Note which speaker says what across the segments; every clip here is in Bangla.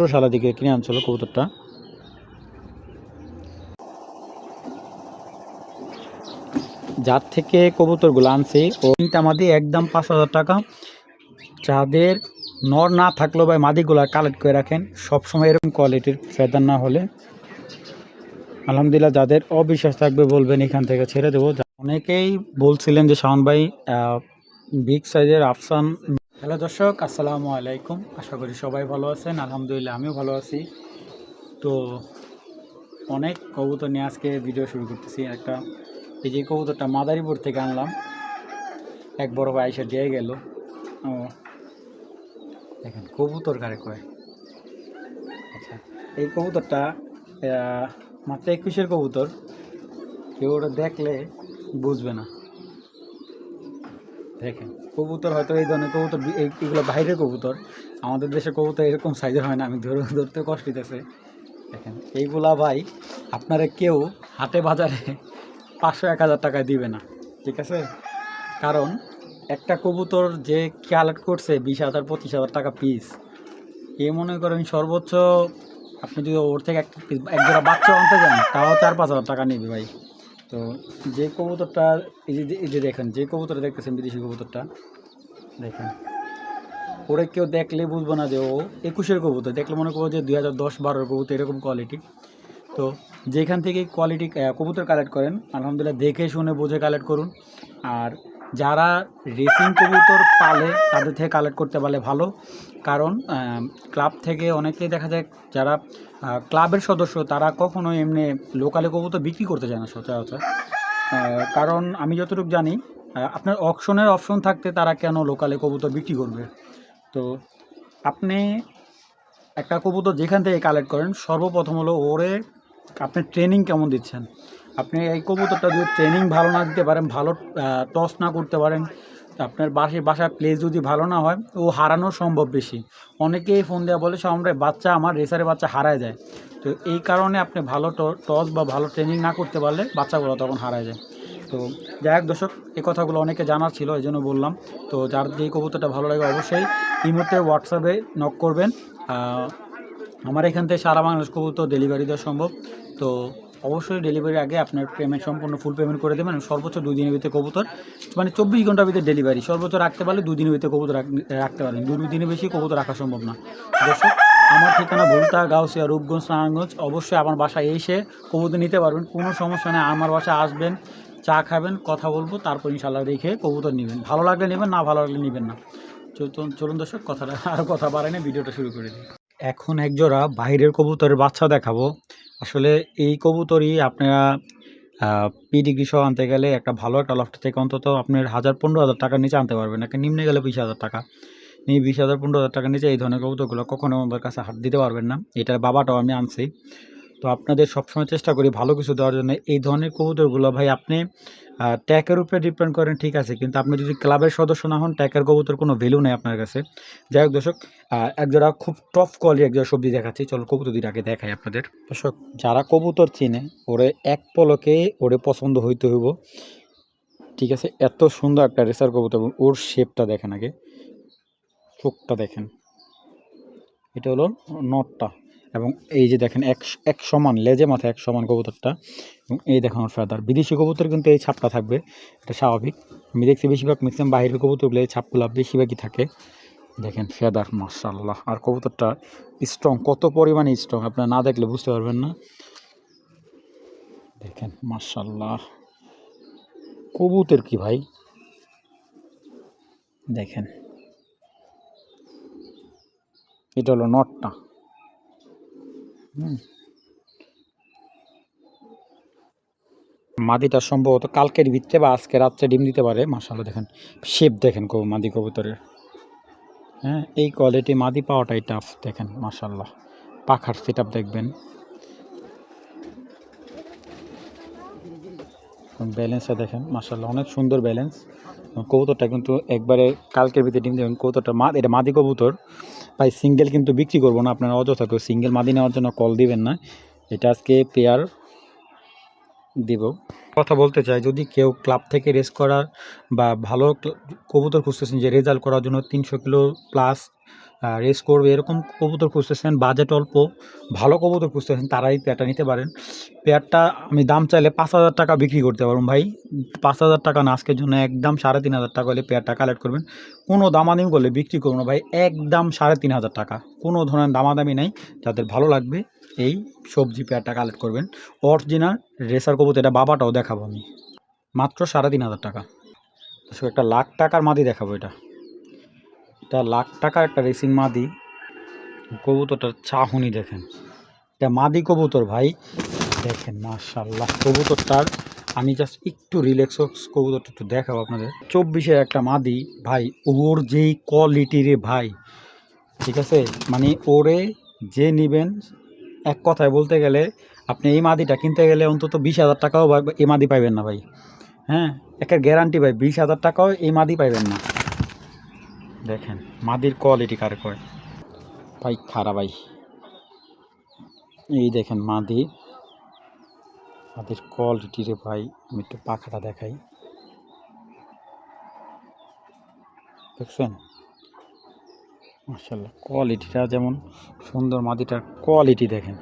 Speaker 1: সালা দিকে কিনে আনছিল কবুতরটা। যার থেকে কবুতরগুলো আনছি, ও তিনটা মাদি একদম পাঁচ হাজার টাকা। যাদের নর না থাকলেও বা মাদিগুলা কালেক্ট করে রাখেন, সবসময় এরকম কোয়ালিটির ফেদার না হলে। আলহামদুলিল্লাহ যাদের অবিশ্বাস থাকবে বলবেন, এখান থেকে ছেড়ে দেবো। অনেকেই বলছিলেন যে শাওন ভাই বিগ সাইজের আফসান হ্যালো দর্শক, আসসালামু আলাইকুম। আশা করি সবাই ভালো আছেন। আলহামদুলিল্লাহ, আমিও ভালো আছি। তো অনেক কবুতর নিয়ে আজকে ভিডিও শুরু করতেছি। একটা, এই যে কবুতরটা মাদারীপুর থেকে আনলাম। এক বড় ভাই এসে দিয়ে গেল। ও, দেখেন, কবুতর কারে কয়? আচ্ছা এই কবুতরটা মাত্র একুশের কবুতর। কেউ ওটা দেখলে বুঝবে না। দেখেন। কবুতর হয়তো এই ধরনের কবুতর এগুলো বাইরের কবুতর। আমাদের দেশে কবুতর এরকম সাইজের হয় না, আমি ধরে ধরতে কষ্ট হইতেছে। দেখেন, এইগুলা ভাই আপনারা কেউ হাটে বাজারে পাঁচশো, এক হাজার টাকায় দিবে না, ঠিক আছে? কারণ একটা কবুতর যে কালেক্ট করছে বিশ হাজার, পঁচিশ হাজার টাকা পিস এ মনে করেন সর্বোচ্চ আপনি যদি ওর থেকে একটা piece- এক বাচ্চা আনতে যান, তাও চার, পাঁচ হাজার টাকা নেবে ভাই। তো যে কবুতরটা, এই যে এই যে দেখেন, যে কবুতরটা দেখতেছেন বিদেশি কবুতরটা, দেখেন। ওরে কেউ দেখলে বুঝব না যে ও একুশের কবুতর, দেখলে মনে করব যে দুই হাজার দশ বারোর কবুতর, এরকম কোয়ালিটি তো যেখান থেকে কোয়ালিটি কবুতর কালেক্ট করেন, আলহামদুলিল্লাহ দেখে শুনে বুঝে কালেক্ট করুন। আর যারা রেসিং কবুতর পালে, তাদের থেকে কালেক্ট করতে পারলে ভালো। কারণ ক্লাব থেকে অনেকেই দেখা যায়, যারা ক্লাবের সদস্য, তারা কখনো এমনি লোকালে কবুতর বিক্রি করতে চায় না, সচরাচর। কারণ আমি যতটুকু জানি আপনার অপশনের অপশন থাকতে তারা কেন লোকালে কবুতর বিক্রি করবে? তো আপনি একটা কবুতর যেখান থেকে কালেক্ট করেন, সর্বপ্রথম হলো ওরে, আপনি ট্রেনিং কেমন দিচ্ছেন? আপনি এই কবুতরটা যদি ট্রেনিং ভালো না দিতে পারেন, ভালো টস না করতে পারেন, আপনার বাসে বাসার প্লেস যদি ভালো না হয়, ও হারানো সম্ভব বেশি। অনেকেই ফোন দেওয়া বলে আমরা বাচ্চা আমার রেসারের বাচ্চা হারায় যায়। তো এই কারণে আপনি ভালো টস বা ভালো ট্রেনিং না করতে পারলে বাচ্চাগুলো তখন হারায় যায়। তো যাই হোক দর্শক এই কথাগুলো অনেকে জানার ছিল, এই জন্য বললাম। তো যার যেই কবুতরটা ভালো লাগে অবশ্যই এই মুহূর্তে হোয়াটসঅ্যাপে নক করবেন। আমার এখান থেকে সারা বাংলাদেশ কবুতর ডেলিভারি দেওয়া সম্ভব। তো অবশ্যই ডেলিভারির আগে আপনার পেমেন্ট সম্পূর্ণ ফুল পেমেন্ট করে দেবেন। সর্বোচ্চ দুই দিনের ভিতরে কবুতর মানে চব্বিশ ঘণ্টার ভিতরে ডেলিভারি সর্বোচ্চ রাখতে পারলে দুই দিনের ভিতরে কবুতর রাখতে পারেন দুই দিনের বেশি কবুতর রাখা সম্ভব না। দর্শক, আমার ঠিকানা ভুলতা, গাউসিয়া, রূপগঞ্জ, নারায়ণগঞ্জ। অবশ্যই আমার বাসায় এসে কবুতর নিতে পারবেন। কোনো সমস্যা নেই, আমার বাসায় আসবেন, চা খাবেন, কথা বলব, তারপর ইনশাল্লাহ রেখে কবুতর নেবেন। ভালো লাগলে নেবেন, না ভালো লাগলে নেবেন না। চলুন- দর্শক, কথাটা আর কথা বাড়াই না, ভিডিওটা শুরু করে দিই। এখন একজোড়া বাইরের কবুতরের বাচ্চা দেখাবো। আসলে এই কবুতরই আপনারা পিডিগ্রি সহ আনতে গেলে একটা ভালো একটা লফট থেকে অন্তত আপনার হাজার পনেরো হাজার টাকার নিচে আনতে পারবেন। একটা নিম্নে গেলে বিশ হাজার টাকা। নিয়ে বিশ হাজার, পনেরো হাজার টাকার নিচে এই ধরনের কবুতরগুলো কখনো আমাদের কাছে হাত দিতে পারবেন না। এটার বাবাটাও আমি আনছি। তো আপনাদের সবসময় চেষ্টা করি ভালো কিছু দেওয়ার জন্য। এই ধরনের কবুতরগুলো ভাই আপনি ট্যাকের উপরে ডিপেন্ড করেন, ঠিক আছে। কিন্তু আপনি যদি ক্লাবের সদস্য না হন ট্যাকের কবুতর কোনো ভ্যালু নেই আপনার কাছে। যাই হোক দর্শক একজোড়া খুব টপ কোয়ালিটি একজোড়া সবজি দেখাচ্ছি। চলো কবুতর আগে দেখাই আপনাদের। দর্শক, যারা কবুতর চিনে, ওরে এক পলকে ওরে পছন্দ হইতে হইব। ঠিক আছে, এত সুন্দর একটা রেসার কবুতর ওর শেপটা দেখেন আগে। চোখটা দেখেন। এটা হলো নটটা। এবং এই যে দেখেন এক এক সমান, লেজে মাথায় এক সমান কবুতরটা, এবং এই দেখেন ওর ফেদার বিদেশি কবুতর কিন্তু এই ছাপটা থাকবে, এটা স্বাভাবিক। আমি দেখছি বেশিরভাগ ম্যাক্সিমাম বাইরের কবুতরগুলো এই ছাপগুলো বেশিরভাগই থাকে। দেখেন ফেদার মার্শাল্লাহ আর কবুতরটা স্ট্রং কত পরিমাণে স্ট্রং আপনারা না দেখলে বুঝতে পারবেন না। দেখেন মার্শাল্লাহ কবুতর কি ভাই? দেখেন। এটা হলো নটটা। মাদিটা সম্ভবত কালকের ভিতরে বা আজকে রাত্রে ডিম দিতে পারে। মাসাল্লাহ দেখেন শেপ দেখেন কবু মাদি কবুতরের। হ্যাঁ এই কোয়ালিটি মাদি পাওয়াটাই টাফ দেখেন মাসাল্লাহ পাখার সেট দেখবেন। ব্যালেন্সটা দেখেন মাসাল্লাহ অনেক সুন্দর ব্যালেন্স কবুতরটা কিন্তু একবারে কালকের ভিতরে ডিম দেবেন, কবুতরটা মা এটা মাদি কবুতর। ভাই সিঙ্গেল কিন্তু বিক্রি করব না, আপনারা অযথা কেউ সিঙ্গেল মাদি নেওয়ার জন্য কল দিবেন না। এটা আজকে পেয়ার দিব। কথা বলতে চাই, যদি কেউ ক্লাব থেকে রেস করার বা ভালো কবুতর খুঁজতেছেন যে রেজাল্ট করার জন্য তিনশো কিলো প্লাস রেস করবে, এরকম কবুতর খুঁজতেছেন, বাজেট অল্প, ভালো কবুতর খুঁজতেছেন, তারাই পেয়ারটা নিতে পারেন। পেয়ারটা আমি দাম চাইলে পাঁচ হাজার টাকা বিক্রি করতে পারব ভাই। পাঁচ হাজার টাকা না আজকের জন্য, একদম সাড়ে তিন হাজার টাকা হলে পেয়ারটা কালেক্ট করবেন। কোনো দামাদামি করলে বিক্রি করব না ভাই, একদম সাড়ে তিন হাজার টাকা। কোনো ধরনের দামাদামি নাই, যাদের ভালো লাগবে এই সবজি পেয়ারটা কালেক্ট করবেন। অরিজিনাল রেসার কবুতর এটা বাবাটাও দেখাবো আমি। মাত্র সাড়ে তিন হাজার টাকা। দর্শক, একটা লাখ টাকার মাদি দেখাবো এটা। এটা লাখ টাকার একটা রেসিং মাদি। কবুতরটার চাহনি দেখেন। এটা মাদি কবুতর ভাই। দেখেন মাশাল্লাহ কবুতরটার। আমি জাস্ট একটু রিল্যাক্স কবুতরটা একটু দেখাবো আপনাদের। চব্বিশের একটা মাদি ভাই ওর যেই কোয়ালিটি রে ভাই। ঠিক আছে? মানে ওরে যে নিবেন এক কথায় বলতে গেলে আপনি এই মাদিটা কিনতে গেলে অন্তত বিশ হাজার টাকাও এই মাদি পাইবেন না ভাই। হ্যাঁ? একের গ্যারান্টি ভাই, বিশ হাজার টাকাও এই মাদি পাইবেন না। দেখেন, মাদির কোয়ালিটি কার কয়? ভাই, খারাপ ভাই। এই দেখেন মাদি। মাদির কোয়ালিটি রে ভাই, আমি একটু পাখাটা দেখাই। দেখছেন? মার্শাল্লাহ কোয়ালিটিটা যেমন সুন্দর মাদিটার কোয়ালিটি দেখেন।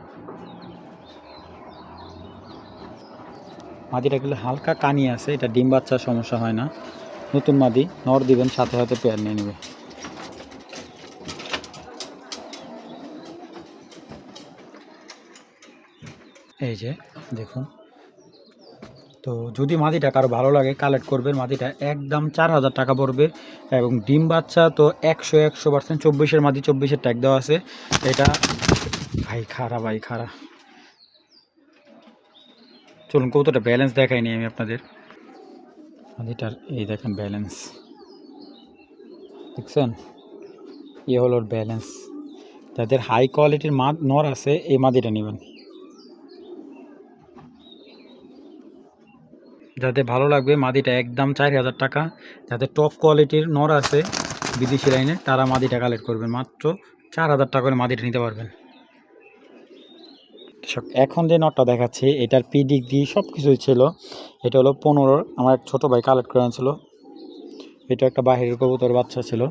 Speaker 1: মাদিটা কিন্তু হালকা কানি আছে, এটা ডিম বাচ্চার সমস্যা হয় না। নতুন মাদি নর দিবেন, সাথে সাথে পেয়ার নিয়ে নেবে। এই যে, দেখুন। তো যদি মাদিটা কারও ভালো লাগে কালেক্ট করবেন মাদিটা একদম চার হাজার টাকা পড়বে এবং ডিম বাচ্চা তো একশো একশো পার্সেন্ট, চব্বিশের মাদি, চব্বিশের ট্যাগ দেওয়া আছে। এটা ভাই খারা ভাই খারা চলুন, কতটা ব্যালেন্স দেখাইনি আমি আপনাদের। মাদিটার এই দেখেন ব্যালেন্স দেখছেন? এ হলো ব্যালেন্স যাদের হাই কোয়ালিটির মা নর আছে, এই মাদিটা নেবেন। যাদের ভালো লাগবে, মাদিটা একদম চার হাজার টাকা। যাদের টপ কোয়ালিটির নর আছে বিদেশি লাইনে, তারা মাদিটা কালেক্ট করবেন। মাত্র চার হাজার টাকা করে মাদিটা নিতে পারবেন। এখন যে নটটা দেখাচ্ছি, এটার পিডিক দিয়ে সব কিছুই ছিল। এটা হলো পনেরোর আমার এক ছোটো ভাই কালেক্ট করে আনছিল। এটা একটা বাহিরের কবুতর বাচ্চা ছিল।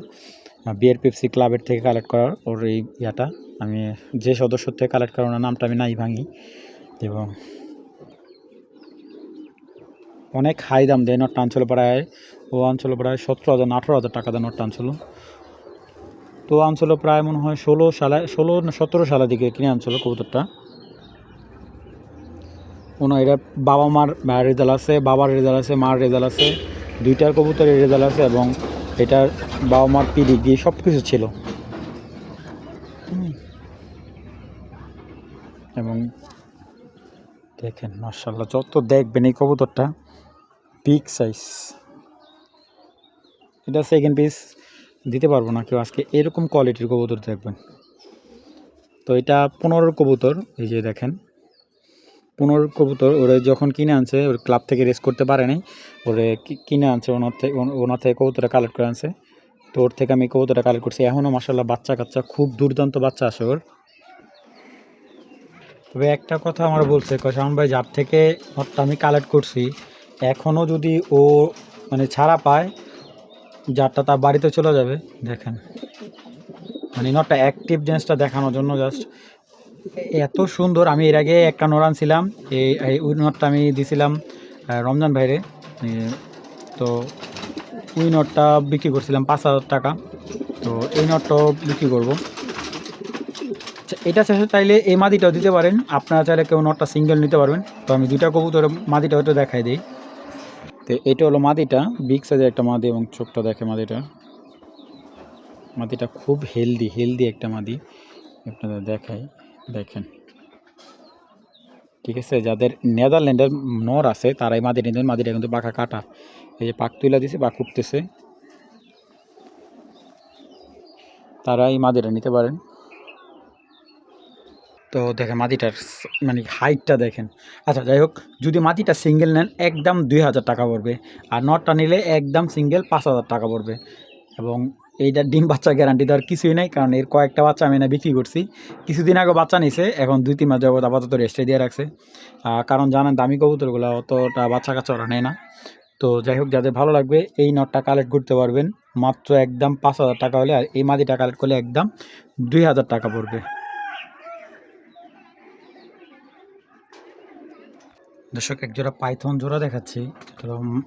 Speaker 1: বিয়ের পেপসি ক্লাবের থেকে কালেক্ট করার ওর এই ইয়াটা। আমি যে সদস্য থেকে কালেক্ট করার ওনার নামটা আমি নাই ভাঙি। এবং অনেক হাই দাম দেয় নটটা আনছিল প্রায়, ও আনছিল প্রায় সতেরো হাজার, আঠেরো হাজার টাকা দিয়ে নটটা আনছিল। তো আনছিল প্রায় মনে হয় ষোলো সালে, ষোলো সতেরো সালের দিকে কিনে আনছিল কবুতরটা। ওনার এটা বাবা মার রেজাল্ট আছে, বাবার রেজাল্ট আছে, মার রেজাল্ট আছে, দুইটার কবুতরের রেজাল্ট আছে এবং এটার বাবা মার পিডিক দিয়ে সব কিছু ছিল। এবং দেখেন মার্শাল্লাহ যত দেখবেন এই কবুতরটা। বিগ সাইজ এটা সেকেন্ড পিস দিতে পারব না কেউ। আজকে এরকম কোয়ালিটির কবুতর দেখবেন তো এটা পনেরোর কবুতর, এই যে দেখেন। পনেরোর কবুতর, ওরা যখন কিনে আনছে, ওর ক্লাব থেকে রেস করতে পারে নাই। ওরে কিনে আনছে, ওনার থেকে ওনার থেকে কবুতরটা কালেক্ট করে আনছে। তো ওর থেকে আমি কবুতরটা কালেক্ট করছি। এখনও মাসাল্লাহ বাচ্চা কাচ্চা, খুব দুর্দান্ত বাচ্চা আসে ওর। তবে একটা কথা আমার বলছে কশাম ভাই যার থেকে নটটা আমি কালেক্ট করছি। এখনও যদি ও মানে ছাড়া পায় যারটা তার বাড়িতে চলে যাবে দেখেন। মানে নটটা অ্যাক্টিভ জিনিসটা দেখানোর জন্য জাস্ট এত সুন্দর আমি এর আগে একটা নর ছিলাম এই নটটা আমি দিছিলাম রমজান ভাইরে। তো ওই নটটা বিক্রি করছিলাম পাঁচ হাজার টাকা তো এই নটটাও বিক্রি করব। আচ্ছা, এটা শেষে চাইলে এই মাদিটাও দিতে পারেন আপনারা চাইলে কেউ নটটা সিঙ্গেল নিতে পারবেন তো আমি দুইটা কবুতর মাদিটা হয়তো দেখাই দিই। তো এটা হলো মাদিটা বিগ সাইজের একটা মাদি এবং চোখটা দেখে মাদিটা। মাদিটা খুব হেলদি হেলদি একটা মাদি। আপনাদের দেখাই, দেখেন। ঠিক আছে, যাদের নেদারল্যান্ডের নর আছে, তারাই মাদি নিতেন মাদিটা কিন্তু পাখা কাটা। এই যে পাক তুলে দিছে পাক উঠতেছে তারা এই মাদিটা নিতে পারেন। তো দেখেন মাটিটার মানে হাইটটা দেখেন। আচ্ছা যাই হোক, যদি মাটিটা সিঙ্গেল নেন, একদম দুই হাজার টাকা পড়বে। আর নটটা নিলে একদম সিঙ্গেল পাঁচ হাজার টাকা পড়বে। এবং এইটা ডিম বাচ্চা গ্যারান্টি দেওয়ার কিছুই নাই, কারণ এর কয়েকটা বাচ্চা আমি না বিক্রি করছি। কিছুদিন আগে বাচ্চা নিছে, এখন দুই তিন মাস যাবত আপাতত রেস্টে দিয়ে রাখছে। কারণ জানেন দামি কবুতরগুলো অতটা বাচ্চা কাচ্চা ওরা নেয় না। তো যাই হোক, যাদের ভালো লাগবে, এই নটটা কালেক্ট করতে পারবেন। মাত্র একদম পাঁচ হাজার টাকা হলে, আর এই মাদিটা কালেক্ট করলে একদম দুই হাজার টাকা পড়বে। দর্শক এক জোড়া পাইথন জোড়া দেখাচ্ছি।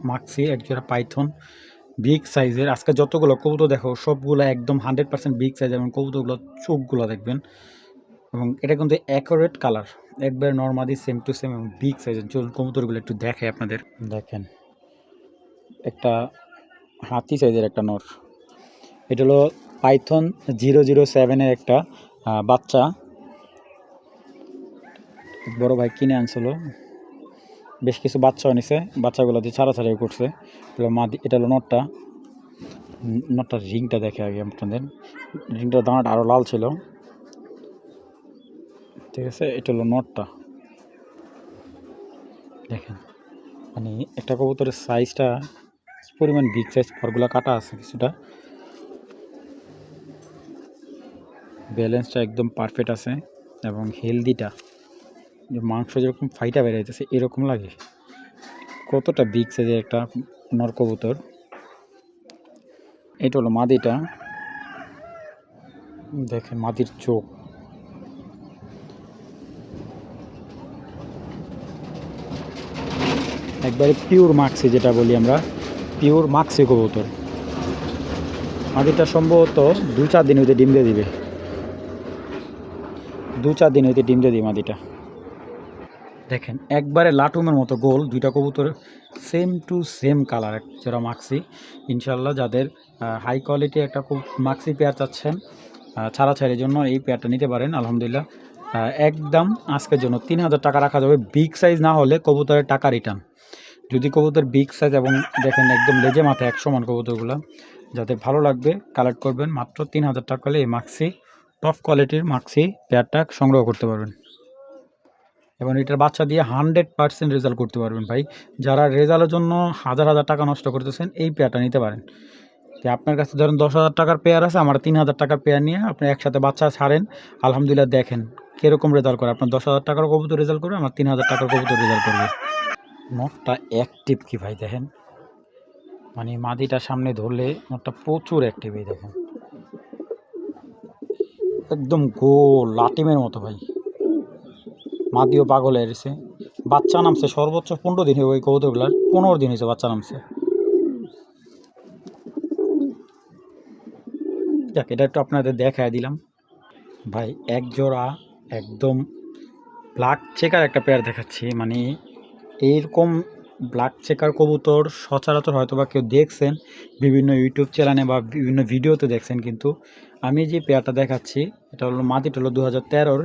Speaker 1: মাক্সি এক জোড়া পাইথন। বিগ সাইজের। আজকে যতগুলো কবুতর দেখো, সবগুলো একদম হান্ড্রেড পার্সেন্ট বিগ সাইজ এবং কবুতরগুলো চোখগুলো দেখবেন। এবং এটা কিন্তু অ্যাকোরেট কালার, একবার নর্মালি সেম টু সেম এবং বিগ সাইজের। চলুন কবুতরগুলো একটু দেখে আপনাদের। দেখেন, একটা হাতি সাইজের একটা নর। এটা হলো পাইথন জিরো জিরো সেভেনের একটা বাচ্চা। বড় ভাই কিনে আনছিল। বেশ কিছু বাচ্চাও নিছে, বাচ্চাগুলো দিয়ে ছাড়াছাড়ি করছে। হলো এটা হলো নটটা। নটটার রিংটা দেখে আগে আপনাদের। রিংটার দানাটা আরও লাল ছিল। ঠিক আছে, এটা হলো নটটা। দেখেন মানে একটা কবুতরের সাইজটা পরিমাণ বিগ সাইজ ফরগুলো কাটা আছে কিছুটা। ব্যালেন্সটা একদম পারফেক্ট আছে এবং হেলদিটা যে মাংস যেরকম ফাইটা বেড়াইতেছে এরকম লাগে। কতটা বিগ সাইজের একটা নরকবুতর। এটা হলো মাদিটা। দেখেন মাদির চোখ। একবারে পিওর মাক্সি যেটা বলি আমরা পিওর মাক্সি কবুতর। মাদিটা সম্ভবত দু চার দিন হইতে ডিম দিয়ে দিবে। দু চার দিন হইতে ডিম দিয়ে দিবে মাদিটা। দেখেন, একবারে লাটুমের মতো গোল, দুইটা কবুতর সেম টু সেম কালার যারা মাক্সি ইনশাল্লাহ যাদের হাই কোয়ালিটি একটা খুব মাক্সি পেয়ার চাচ্ছেন ছাড়া ছাড়ির জন্য এই পেয়ারটা নিতে পারেন, আলহামদুলিল্লাহ। একদম আজকের জন্য তিন হাজার টাকা রাখা যাবে বিগ সাইজ না হলে কবুতরের টাকা রিটার্ন যদি কবুতর বিগ সাইজ এবং দেখেন একদম লেজে মাথায় এক সমান কবুতরগুলো, যাতে ভালো লাগবে কালেক্ট করবেন। মাত্র তিন হাজার টাকা হলে এই মাক্সি টপ কোয়ালিটির মাক্সি পেয়ারটা সংগ্রহ করতে পারবেন। এবং এটার বাচ্চা দিয়ে হান্ড্রেড পার্সেন্ট রেজাল্ট করতে পারবেন ভাই। যারা রেজাল্টের জন্য হাজার হাজার টাকা নষ্ট করতেছেন, এই পেয়ারটা নিতে পারেন। তো আপনার কাছে ধরেন দশ হাজার টাকার পেয়ার আছে, আমার তিন হাজার টাকার পেয়ার নিয়ে আপনি একসাথে বাচ্চা ছাড়েন, আলহামদুলিল্লাহ দেখেন কীরকম রেজাল্ট করে। আপনার দশ হাজার টাকার কবুতর রেজাল্ট করবে, আমার তিন হাজার টাকার কবুতর রেজাল্ট করবে। নটটা অ্যাক্টিভ কি ভাই দেখেন? মানে মাদিটা সামনে ধরলে নটটা প্রচুর অ্যাক্টিভ এই দেখেন। একদম গোল, লাটিমের মতো ভাই। মাদিও পাগল হয়ে গেছে। বাচ্চা নামছে, সর্বোচ্চ পনেরো দিন ওই কবুতরগুলার পনেরো দিন হয়েছে বাচ্চা নামছে। যাক, এটা একটু আপনাদের দেখায় দিলাম। ভাই, এক জোড়া, একদম ব্ল্যাক চেকার একটা পেয়ার দেখাচ্ছি। মানে এইরকম ব্ল্যাক চেকার কবুতর সচরাচর হয়তো বা কেউ দেখছেন, বিভিন্ন ইউটিউব চ্যানেলে বা বিভিন্ন ভিডিওতে দেখছেন কিন্তু আমি যে পেয়ারটা দেখাচ্ছি, এটা হলো মাটিটা হলো দু হাজার তেরোর,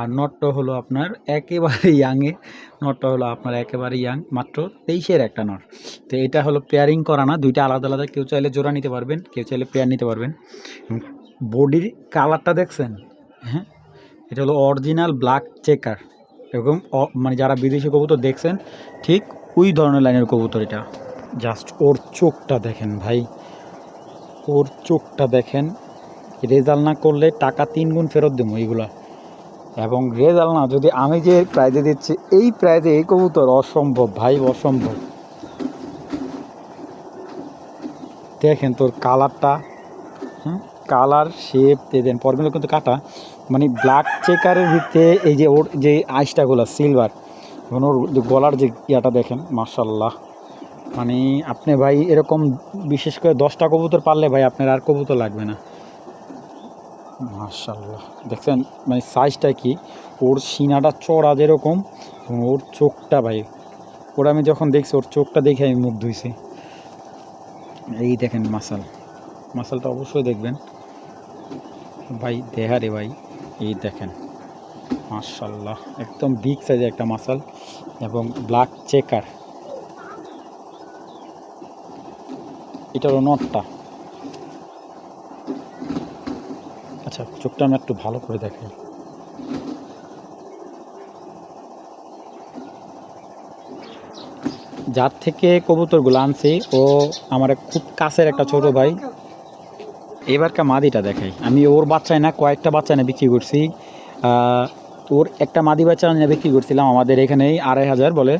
Speaker 1: আর নটটা হলো আপনার একেবারে ইয়াংয়ে নটটা হলো আপনার একেবারে ইয়াং মাত্র তেইশের একটা নট। তো এটা হলো পেয়ারিং করা না, দুইটা আলাদা আলাদা, কেউ চাইলে জোড়া নিতে পারবেন, কেউ চাইলে পেয়ার নিতে পারবেন। বডির কালারটা দেখছেন? হ্যাঁ? এটা হলো অরিজিনাল ব্ল্যাক চেকার এরকম মানে যারা বিদেশি কবুতর দেখছেন, ঠিক ওই ধরনের লাইনের কবুতর এটা। জাস্ট ওর চোখটা দেখেন ভাই। ওর চোখটা দেখেন। রেজাল্ট না করলে টাকা তিন গুণ ফেরত দেবো এইগুলা। এবং রেজাল্ট না, যদি আমি যে প্রাইজে দিচ্ছি, এই প্রাইজে এই কবুতর অসম্ভব, ভাই, অসম্ভব। দেখেন তোর কালারটা কালার শেপ দেন, পরগুলো কিন্তু কাটা। মানে ব্ল্যাক চেকারের ভিতরে এই যে ওর যে আইসটাগুলো সিলভার এবং ওর যে গলার যে ইয়াটা দেখেন মার্শাল্লাহ মানে আপনি ভাই, এরকম বিশেষ করে দশটা কবুতর পারলে ভাই, আপনার আর কবুতর লাগবে না। মার্শাল্লাহ দেখছেন মানে সাইজটা কি? ওর সিনাটা চড়া যেরকম ওর চোখটা ভাই, ওরা আমি যখন দেখছি, ওর চোখটা দেখে আমি মুখ ধুইছি এই দেখেন মাসাল। মাসালটা অবশ্যই দেখবেন। ভাই দেহারে ভাই, এই দেখেন। মার্শাল্লাহ একদম বিগ সাইজের একটা মাসাল এবং ব্ল্যাক চেকার এটা হলো নটটা। আচ্ছা চোখটা আমি একটু ভালো করে দেখাই যার থেকে কবুতরগুলো আনছি, ও আমার খুব কাছের একটা ছোট ভাই। এবারকার মাদিটা দেখাই। আমি ওর বাচ্চায় না, কয়েকটা বাচ্চা না বিক্রি করছি। ওর একটা মাদি বাচ্চা না বিক্রি করছিলাম আমাদের এখানেই, আড়াই হাজার বলে।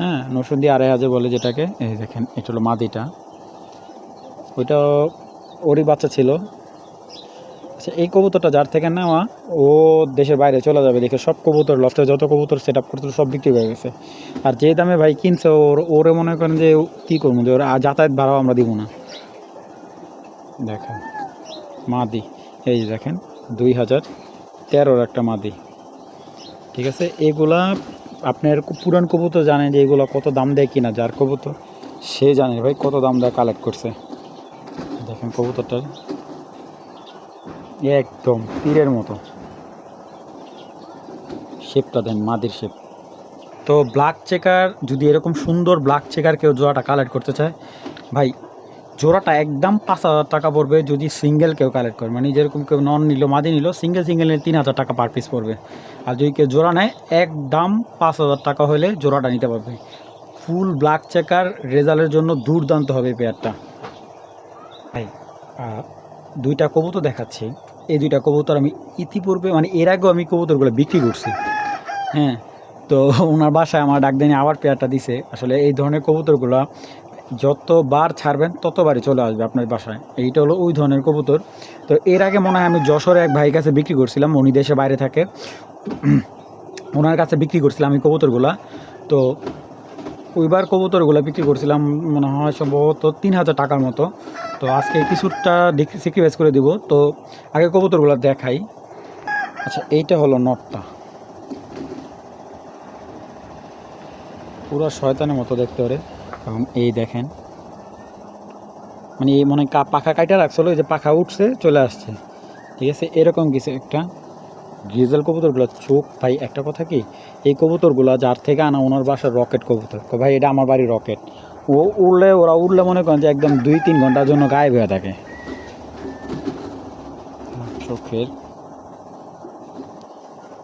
Speaker 1: হ্যাঁ নসুন্দি আড়াই হাজার বলে যেটাকে। এই দেখেন, এটা হলো মাদিটা। ওইটা ওরই বাচ্চা ছিল। এই কবুতরটা যার থেকে নেওয়া, ও দেশের বাইরে চলে যাবে দেখে সব কবুতর লফটে যত কবুতর সেট আপ করতে সব বিক্রি হয়ে গেছে। আর যে দামে ভাই কিনছে, ওর, ওরে মনে করেন যে কী করব, যে ওর যাতায়াত ভাড়াও আমরা দিব না। দেখেন, মাদি, এই যে দেখেন, দুই হাজার তেরোর একটা মাদি। ঠিক আছে, এগুলা আপনার পুরান কবুতর জানেন যে এগুলো কত দাম দেয় কিনা, যার কবুতর সে জানে ভাই কত দাম দেয় কালেক্ট করছে। দেখেন কবুতরটার একদম তীরের মতো। শেপটা দেন, মাদির শেপ তো ব্ল্যাক চেকার যদি এরকম সুন্দর ব্ল্যাক চেকার কেউ জোড়াটা কালেক্ট করতে চায়, ভাই, জোড়াটা একদম পাঁচ হাজার টাকা পড়বে যদি সিঙ্গেল কেউ কালেক্ট করে। মানে যেরকম কেউ নন নিল, মাদি নিল সিঙ্গেল সিঙ্গেল নিলে তিন হাজার টাকা পার পিস পড়বে। আর যদি কেউ জোড়া নেয়, একদম পাঁচ হাজার টাকা হলে জোড়াটা নিতে পারবে। ফুল ব্ল্যাক চেকার রেজাল্টের জন্য দুর্দান্ত হবে পেয়ারটা ভাই দুইটা কবুতর দেখাচ্ছি। এই দুইটা কবুতর আমি ইতিপূর্বে মানে এর আগেও আমি কবুতরগুলো বিক্রি করছি। হ্যাঁ তো ওনার বাসায় আমার ডাক দিনে আবার পেয়ারটা দিছে। আসলে এই ধরনের কবুতরগুলো যতবার ছাড়বেন, ততবারই চলে আসবে আপনার বাসায়। এইটা হলো ওই ধরনের কবুতর। তো এর আগে মনে হয় আমি যশোরে এক ভাইয়ের কাছে বিক্রি করছিলাম, উনি দেশে বাইরে থাকে। ওনার কাছে বিক্রি করছিলাম আমি কবুতরগুলা। তো ওইবার কবুতরগুলো বিক্রি করছিলাম, মনে হয় সম্ভবত তিন হাজার টাকার মতো। তো আজকে কিছুটা স্যাক্রিফাইস করে দিব। তো আগে কবুতরগুলো দেখাই। আচ্ছা এইটা হলো নটটা। পুরো শয়তানের মতো দেখতে পারে এবং এই দেখেন। মানে এই মনে পাখা কাইটা রাখছিল যে পাখা উঠছে, চলে আসছে। ঠিক আছে? এরকম কিছু একটা। গ্রিজেল কবুতরগুলো চোখ। ভাই, একটা কথা কি? এই কবুতরগুলো যার থেকে আনা ওনার বাসার রকেট কবুতর। ভাই, এটা আমার বাড়ির রকেট। ও উড়লে, ওরা উড়লে মনে করেন যে একদম দুই তিন ঘণ্টার জন্য গায়েব হয়ে থাকে। চোখের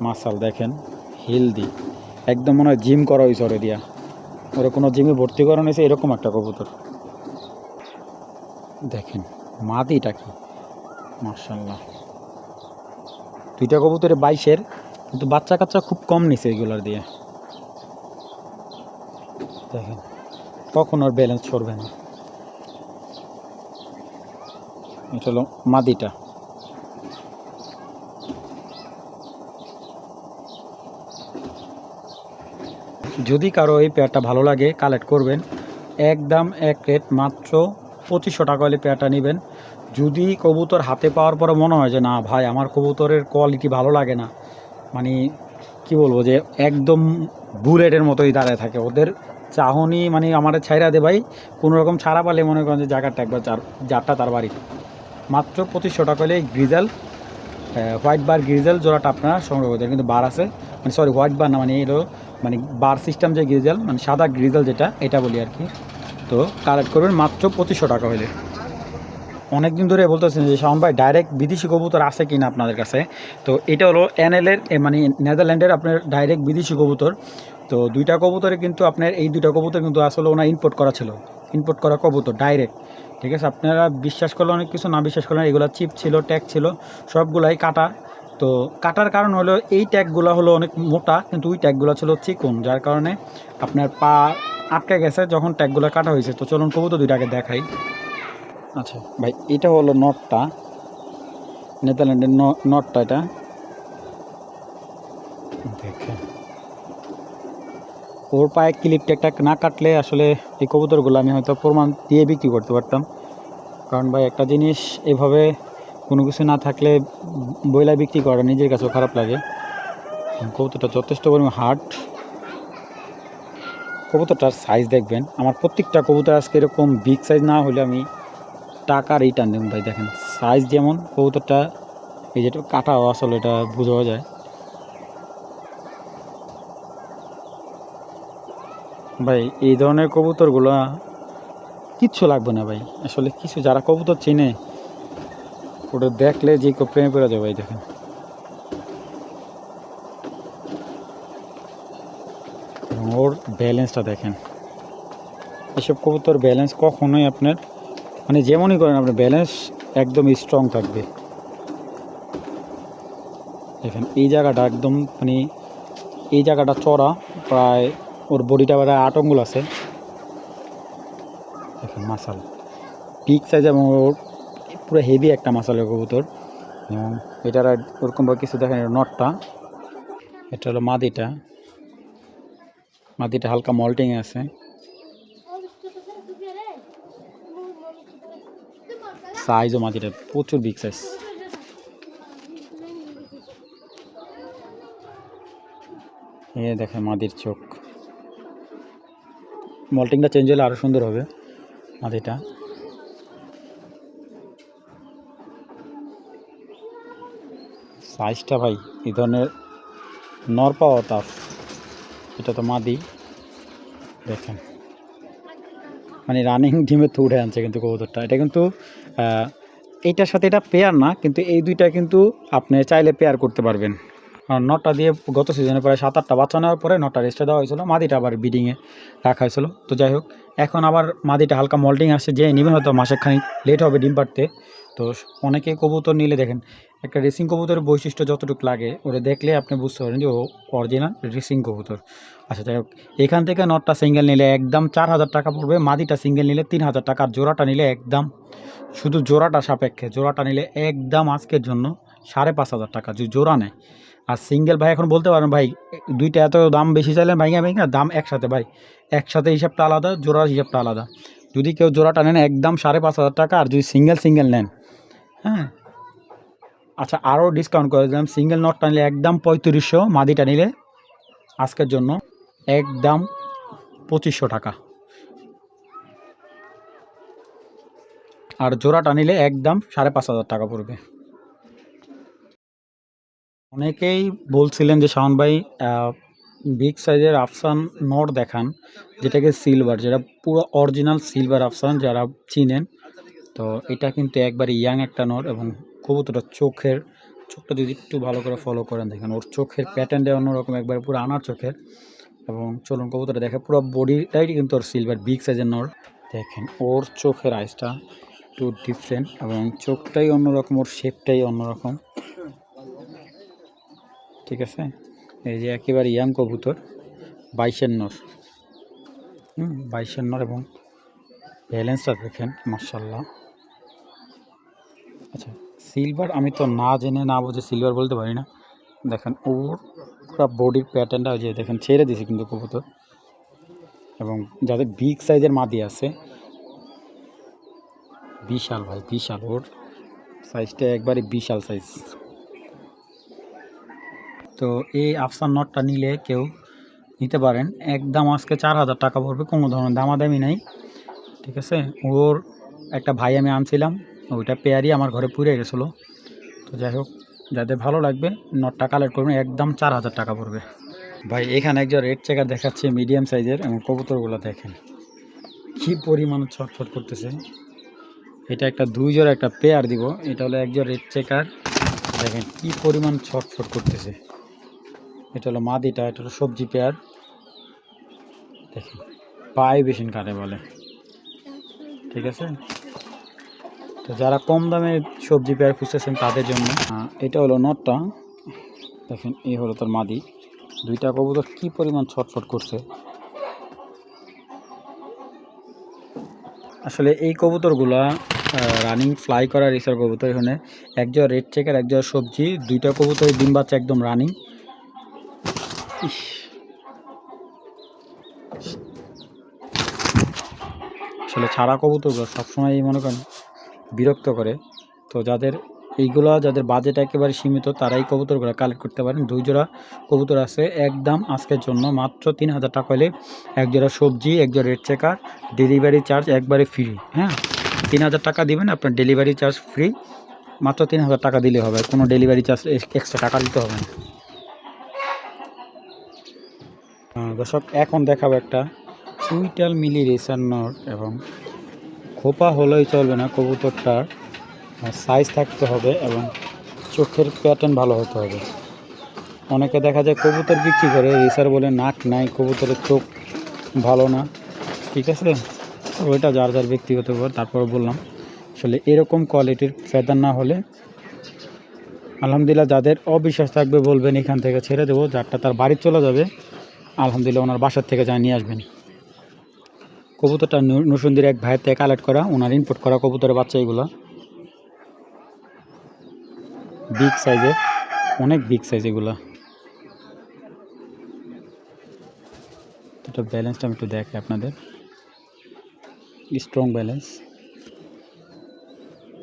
Speaker 1: মাসাল দেখেন, হেলদি। একদম মনে হয় জিম করা হয়েছে ওরে দিয়া ওরা কোনো জিমে ভর্তি করানো হয়েছে এরকম একটা কবুতর। দেখেন মাদিটা কি? মার্শাল্লাহ দুইটা কবুতরে বাইশের। কিন্তু বাচ্চা কাচ্চা খুব কম নিছে এগুলোর দিয়ে। দেখেন, কখন ওর ব্যালেন্স ছড়বে না। এটা হলো মাদিটা। যদি কারও এই পেয়ারটা ভালো লাগে কালেক্ট করবেন। একদম এক রেট মাত্র পঁচিশশো টাকা হলে পেয়ারটা নেবেন। যদি কবুতর হাতে পাওয়ার পরে মনে হয় যে, না ভাই, আমার কবুতরের কোয়ালিটি ভালো লাগে না। মানে কি বলব যে একদম বুলেটের মতোই দাঁড়ায় থাকে। ওদের চাহনি মানে আমার ছাইরা দে ভাই কোনো রকম ছাড়া পালে মনে করেন যে জায়গাটা একবার চার যারটা তার বাড়ি। মাত্র পঁচিশশো টাকা হলে গ্রিজাল হোয়াইট বার গ্রিজেল জোড়াটা আপনারা সংগ্রহ করতে কিন্তু বার আছে। মানে সরি হোয়াইট বার না মানে এলো মানে বার সিস্টেম যে গ্রিজেল মানে সাদা গ্রিজেল যেটা, এটা বলি আর কি। তো কালেক্ট করবেন মাত্র পঁচিশশো টাকা হলে। অনেক দিন ধরে বলতেছেন যে, শাওন ভাই ডাইরেক্ট বিদেশি কবুতর আছে কি না আপনাদের কাছে? তো এটা হলো এনএলের মানে নেদারল্যান্ডের আপনার ডাইরেক্ট বিদেশি কবুতর। তো দুইটা কবুতরে কিন্তু আপনার, এই দুইটা কবুতর কিন্তু আসলে ওনার ইম্পোর্ট করা ছিল। ইম্পোর্ট করা কবুতর ডাইরেক্ট ঠিক আছে? আপনারা বিশ্বাস করলে অনেক কিছু, না বিশ্বাস করলেন এগুলো চিপ ছিল ট্যাগ ছিল, সবগুলাই কাটা। তো কাটার কারণ হলো, এই ট্যাগগুলো হলো অনেক মোটা, কিন্তু ওই ট্যাগগুলো ছিল চিকন, যার কারণে আপনার পা আটকে গেছে যখন ট্যাগগুলো কাটা হয়েছে। তো চলুন কবুতর দুইটাকে দেখাই। আচ্ছা ভাই, এটা হলো নটটা। নেদারল্যান্ডের নটটা এটা। দেখেন। ওর পায়ে ক্লিপ ট্যাগটা না কাটলে আসলে এই কবুতরগুলো আমি হয়তো প্রমাণ দিয়ে বিক্রি করতে পারতাম। কারণ ভাই, একটা জিনিস এভাবে কোনো কিছু না থাকলে বইলা বিক্রি করা নিজের কাছেও খারাপ লাগে। কবুতরটা যথেষ্ট পরিমাণ হার্ড কবুতরটার সাইজ দেখবেন। আমার প্রত্যেকটা কবুতর আজকে এরকম বিগ সাইজ না হলে আমি টাকা রিটার্ন দেবেন ভাই, দেখেন সাইজ যেমন, কবুতরটা এই যেটা কাটাও আসলে এটা বোঝা যায়। ভাই, এই ধরনের কবুতরগুলো কিচ্ছু লাগবে না ভাই, আসলে কিছু যারা কবুতর চেনে, ওটা দেখলে যে কেউ প্রেমে পড়ে যাবে ভাই, দেখেন। ওর ব্যালেন্সটা দেখেন। এসব কবুতর ব্যালেন্স কখনোই আপনার মানে যেমনই করেন আপনার ব্যালেন্স একদম স্ট্রং থাকবে। দেখেন, এই জায়গাটা একদম মানে এই জায়গাটা চড়া প্রায় ওর বডিটা প্রায় আট আঙ্গুল আছে। দেখেন মাসাল পিক সাইজ এবং ওর পুরো হেভি একটা মাসালের কবুতর। এবং এটার ওরকমভাবে কিছু দেখেন নটটা এটা হলো মাদিটা। মাদিটা হালকা মল্টিং আছে। সাইজও মাদিটা প্রচুর বিগ সাইজ এ দেখে মাদির চোখ। মল্টিংটা চেঞ্জ হলে আরও সুন্দর হবে মাদিটা। সাইজটা ভাই, এই ধরনের নর পাওয়া তাফ এটা তো মাদি। দেখেন। মানে রানিং ডিমে তো উঠে আনছে কিন্তু কবুতরটা। এটা কিন্তু এইটার সাথে এটা পেয়ার না, কিন্তু এই দুইটা কিন্তু আপনি চাইলে পেয়ার করতে পারবেন। নটটা দিয়ে গত সিজনে প্রায় সাত, আটটা বাচ্চা নেওয়ার পরে নটা রেস্টে দেওয়া হয়েছিলো, মাদিটা আবার বিডিংয়ে রাখা হয়েছিল। তো যাই হোক, এখন আবার মাদিটা হালকা মল্টিং আসছে যে নিবেন হয়তো মাসেখানিক লেট হবে ডিম পাড়তে। তো অনেকে কবুতর নিলে দেখেন, একটা রেসিং কবুতরের বৈশিষ্ট্য যতটুকু লাগে ওটা দেখলে আপনি বুঝতে পারেন যে ও অরিজিনাল রেসিং কবুতর। আচ্ছা যাই হোক, এখান থেকে নটটা সিঙ্গেল নিলে একদম চার হাজার টাকা পড়বে, মাদিটা সিঙ্গেল নিলে তিন হাজার টাকা, আর জোড়াটা নিলে একদম, শুধু জোড়াটা সাপেক্ষে, জোড়াটা নিলে একদম আজকের জন্য সাড়ে পাঁচ হাজার টাকা, যদি জোড়া নেয়। আর সিঙ্গেল ভাই, এখন বলতে পারেন ভাই, দুইটা এত দাম বেশি চাইলেন ভাইঙ্গা ভাইঙ্গা, দাম একসাথে ভাই, একসাথে হিসাবটা আলাদা, জোড়ার হিসাবটা আলাদা। যদি কেউ জোড়াটা নেন, একদম সাড়ে পাঁচ হাজার টাকা, আর যদি সিঙ্গেল সিঙ্গেল নেন হ্যাঁ। আচ্ছা আরও ডিসকাউন্ট করে দিলাম। সিঙ্গেল নটটা নিলে একদম পঁয়ত্রিশশো মাদিটা নিলে আজকের জন্য একদম পঁচিশশো টাকা। আর জোড়াটা নিলে একদম সাড়ে পাঁচ হাজার টাকা পড়বে। অনেকেই বলছিলেন যে শাওন ভাই বিগ সাইজের আফসান নট দেখান, যেটাকে সিলভার যেটা পুরো অরিজিনাল সিলভার আফসান যারা চিনেন তো এটা কিন্তু একবারে ইয়াং একটা নট এবং কবুতরটা চোখের, চোখটা যদি একটু ভালো করে ফলো করেন দেখেন, ওর চোখের প্যাটার্নটা অন্যরকম, একবারে পুরো আনার চোখের। এবং চলুন কবুতরটা দেখে, পুরো বডিটাই কিন্তু ওর সিলভার বিগ সাইজের নট দেখেন, ওর চোখের আইসটা একটু ডিফারেন্ট এবং চোখটাই অন্যরকম, ওর শেপটাই অন্যরকম। ঠিক আছে? এই যে একেবারে ইয়াং কবুতর, বাইশের নর। হুম, বাইশের নর এবং ব্যালেন্সটা দেখেন মার্শাল্লাহ সিলভার আমি তো না জেনে না বুঝে সিলভার বলতে পারি না। দেখেন, ওর পুরো বডির প্যাটার্নটা যে দেখেন, ছেড়ে দিয়েছে কিন্তু কবুতর। এবং যাদের বিগ সাইজের মাদি আছে, বিশাল ভাই, বিশাল, ওর সাইজটা একবারে বিশাল সাইজ তো এই আফসান নটটা নিলে কেউ নিতে পারেন। একদম আজকে চার হাজার টাকা পড়বে, কোনো ধরনের দামাদামি নেই। ঠিক আছে? ওর একটা ভাই আমি আনছিলাম ওইটা পেয়ারই আমার ঘরে পুড়ে গেছিল। তো যাই হোক, যাদের ভালো লাগবে, নটটা কালেক্ট করবেন, একদম চার হাজার টাকা পড়বে। ভাই, এখানে একজন রেড চেকার দেখাচ্ছে মিডিয়াম সাইজের এবং কবুতরগুলো দেখেন। কী পরিমাণ ছটফট করতেছে। এটা একটা দুই জোড়া একটা পেয়ার দিব, এটা হলো একজন রেড চেকার দেখেন কী পরিমাণ ছটফট করতেছে। এটা হলো মাদিটা, এটা হলো সবজি পেয়ার দেখেন, পায়ে বেশিন কারে বলে। ঠিক আছে? তো যারা কম দামে সবজি, পেয়ার খুঁজতেছেন তাদের জন্য এটা হলো নটটা। দেখেন, এই হলো তার মাদি। দুইটা কবুতর কি পরিমাণ ছটফট করছে। আসলে এই কবুতরগুলা রানিং ফ্লাই করা রিসার কবুতর এখানে। একজন রেড চেকার একজন সবজি, দুইটা কবুতর ডিম বাচ্চা একদম রানিং আসলে ছাড়া কবুতরগুলো সবসময় এই মনে করেন বিরক্ত করে। তো যাদের এইগুলো, যাদের বাজেট একেবারে সীমিত, তারাই কবুতরগুলো কালেক্ট করতে পারেন। দুই জোড়া কবুতর আছে একদম আজকের জন্য মাত্র তিন হাজার টাকা হলে এক জোড়া সবজি, এক জোড়া রেড চেকার ডেলিভারি চার্জ একবারে ফ্রি হ্যাঁ? তিন হাজার টাকা দিবেন, আপনার ডেলিভারি চার্জ ফ্রি মাত্র তিন হাজার টাকা দিলে হবে, কোনো ডেলিভারি চার্জ এক্সট্রা টাকা দিতে হবে না। দর্শক, এখন দেখাবো একটা সুইটাল মিলি রেসার নট এবং খোপা হলেই চলবে না, কবুতরটার সাইজ থাকতে হবে এবং চোখের প্যাটার্ন ভালো হতে হবে। অনেকে দেখা যায় কবুতর বিক্রি করে রিসার বলে, নাক নাই, কবুতরের চোখ ভালো না। ঠিক আছে? ওইটা যার যার ব্যক্তিগত ব্যাপার, তারপরে বললাম, আসলে এরকম কোয়ালিটির ফেদার না হলে আলহামদুলিল্লাহ যাদের অবিশ্বাস থাকবে বলবেন, এখান থেকে ছেড়ে দেবো। যারটা তার বাড়ি চলে যাবে, আলহামদুলিল্লাহ ওনার বাসার থেকে যা নিয়ে আসবেন। কবুতরটা নু- নরসিংদীর এক ভাইয়ের থেকে কালেক্ট করা ওনার ইনপুট করা কবুতরের বাচ্চা এগুলো। বিগ সাইজে অনেক বিগ সাইজ এগুলো। এটা ব্যালেন্সটা আমি একটু দেখি আপনাদের। স্ট্রং ব্যালেন্স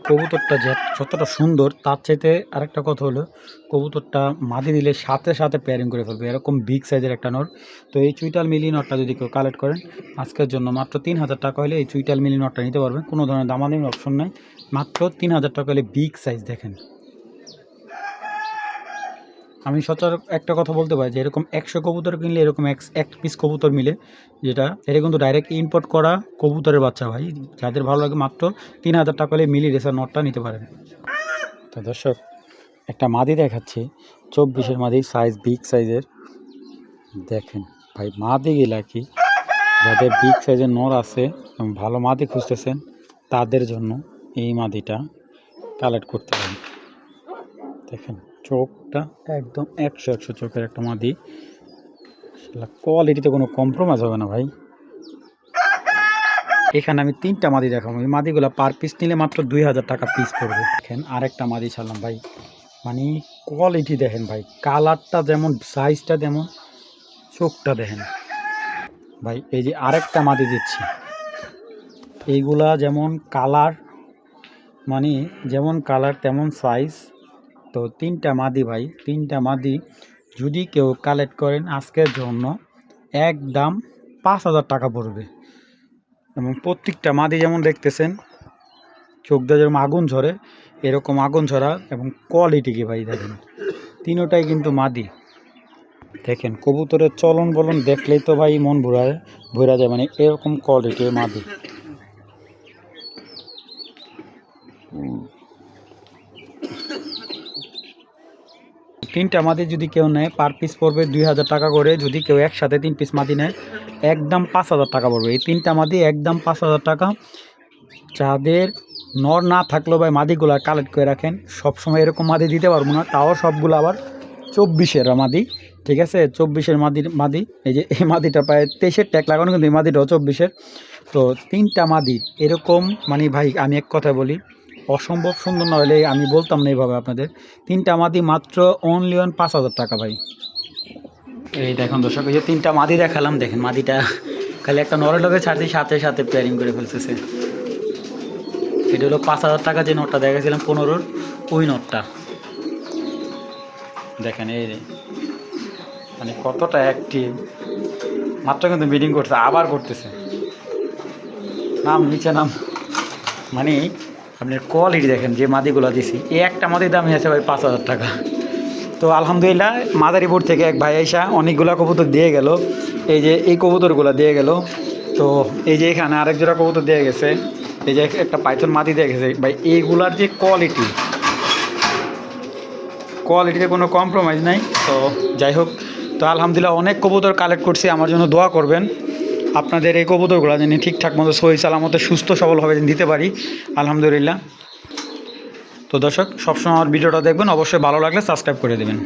Speaker 1: কবুতরটা যে যতটা সুন্দর, তার চাইতে আরেকটা কথা হলো, কবুতরটা মাদি দিলে সাথে সাথে পেয়ারিং করে ফেলবে। এরকম বিগ সাইজের একটা নর। তো এই চুইটাল মিলি নটটা যদি কেউ কালেক্ট করেন, আজকের জন্য মাত্র তিন হাজার টাকা হলে এই চুইটাল মিলি নটটা নিতে পারবেন। কোনো ধরনের দামাদামি অপশন নাই। মাত্র তিন হাজার টাকা হলে বিগ সাইজ দেখেন। আমি সচরাচর একটা কথা বলতে পারি যে, এরকম একশো কবুতর কিনলে এরকম এক এক পিস কবুতর মিলে, যেটা, এটা কিন্তু ডাইরেক্ট ইম্পোর্ট করা কবুতরের বাচ্চা ভাই। যাদের ভালো লাগে মাত্র তিন হাজার টাকা হলে মিলি রেসার নটটা নিতে পারেন। তো দর্শক, একটা মাদি দেখাচ্ছি, চব্বিশের মাদি সাইজ বিগ সাইজের দেখেন ভাই মাদি গেলা কি? যাদের বিগ সাইজের নর আছে ভালো মাদি খুঁজতেছেন, তাদের জন্য এই মাদিটা কালেক্ট করতে পারেন। দেখেন। চোখটা একদম একশো একশো চোখের একটা মাদি। কোয়ালিটিতে কোনো কম্প্রোমাইজ হবে না ভাই। এখানে আমি তিনটা মাদি দেখাবো। এই মাদিগুলো পার পিস নিলে মাত্র দুই হাজার টাকা পিস পড়বে। দেখেন, আরেকটা মাদি ছাড়লাম ভাই। মানে কোয়ালিটি দেখেন ভাই কালারটা যেমন সাইজটা যেমন, চোখটা দেখেন। ভাই, এই যে আরেকটা মাদি দিচ্ছি। এইগুলা যেমন কালার মানে যেমন কালার তেমন সাইজ তো তিনটা মাদি ভাই, তিনটা মাদি যদি কেউ কালেক্ট করেন আজকের জন্য এক দাম পাঁচ হাজার টাকা পড়বে। এবং প্রত্যেকটা মাদি যেমন দেখতেছেন, চোখ দিয়ে যেরকম আগুন ঝরে, এরকম আগুন ঝরা এবং কোয়ালিটি কি ভাই দেখেন? তিনোটাই কিন্তু মাদি। দেখেন, কবুতরের চলন বলন দেখলেই তো ভাই মন ভরায়, ভরা যায় মানে এরকম কোয়ালিটির মাদি। তিনটা মাদি যদি কেউ নেয় পার পিস পড়বে দুই হাজার টাকা করে। যদি কেউ একসাথে তিন পিস মাদি নেয়, একদম পাঁচ হাজার টাকা পড়বে। এই তিনটা মাদি একদম পাঁচ হাজার টাকা। যাদের নর না থাকলেও ভাই মাদিগুলো কালেক্ট করে রাখেন, সবসময় এরকম মাদি দিতে পারব না। তাও সবগুলো আবার চব্বিশের মাদি, ঠিক আছে? চব্বিশের মাদির মাদি, এই যে এই মাদিটা প্রায় তেইশের ট্যাগ লাগানো, কিন্তু এই মাদিটাও চব্বিশের। তো তিনটা মাদি এরকম মানে ভাই আমি এক কথা বলি অসম্ভব সুন্দর না হলে আমি বলতাম না এইভাবে আপনাদের। তিনটা মাদি মাত্র অনলি অন পাঁচ হাজার টাকা ভাই। এই দেখুন দর্শক, এই যে তিনটা মাদি দেখালাম, দেখেন মাদিটা খালি একটা নরের লগে ছাড়ছি সাথে সাথে পেয়ারিং করে ফেলতেছে। এটা হলো পাঁচ হাজার টাকা যে নোটটা দেখেছিলাম পনেরোর ওই নোটটা। দেখেন এই মানে কতটা অ্যাক্টিভ মাত্র কিন্তু মিটিং করছে আবার করতেছে। নাম, নিচে নাম মানে আপনার কোয়ালিটি দেখেন, যে মাদিগুলো দিছি। এই একটা মাদির দামই আছে ভাই পাঁচ হাজার টাকা। তো আলহামদুলিল্লাহ, মাদারীপুর থেকে এক ভাই আইসা অনেকগুলা কবুতর দিয়ে গেল। এই যে এই কবুতরগুলো দিয়ে গেল। তো এই যে এখানে আরেক জোড়া কবুতর দিয়ে গেছে। এই যে একটা পাইথন মাদি দিয়ে গেছে। ভাই, এইগুলার যে কোয়ালিটি কোয়ালিটিতে কোনো কম্প্রোমাইজ নাই। তো যাই হোক, তো আলহামদুলিল্লাহ অনেক কবুতর কালেক্ট করছি। আমার জন্য দোয়া করবেন। আপনাদের এই কবুতরগুলো যেন ঠিকঠাক মতো সহি সালামতে সুস্থ সবলভাবে যেন দিতে পারি, আলহামদুলিল্লাহ। তো দর্শক, সবসময় আমার ভিডিওটা দেখবেন, অবশ্যই ভালো লাগলে সাবস্ক্রাইব করে দেবেন।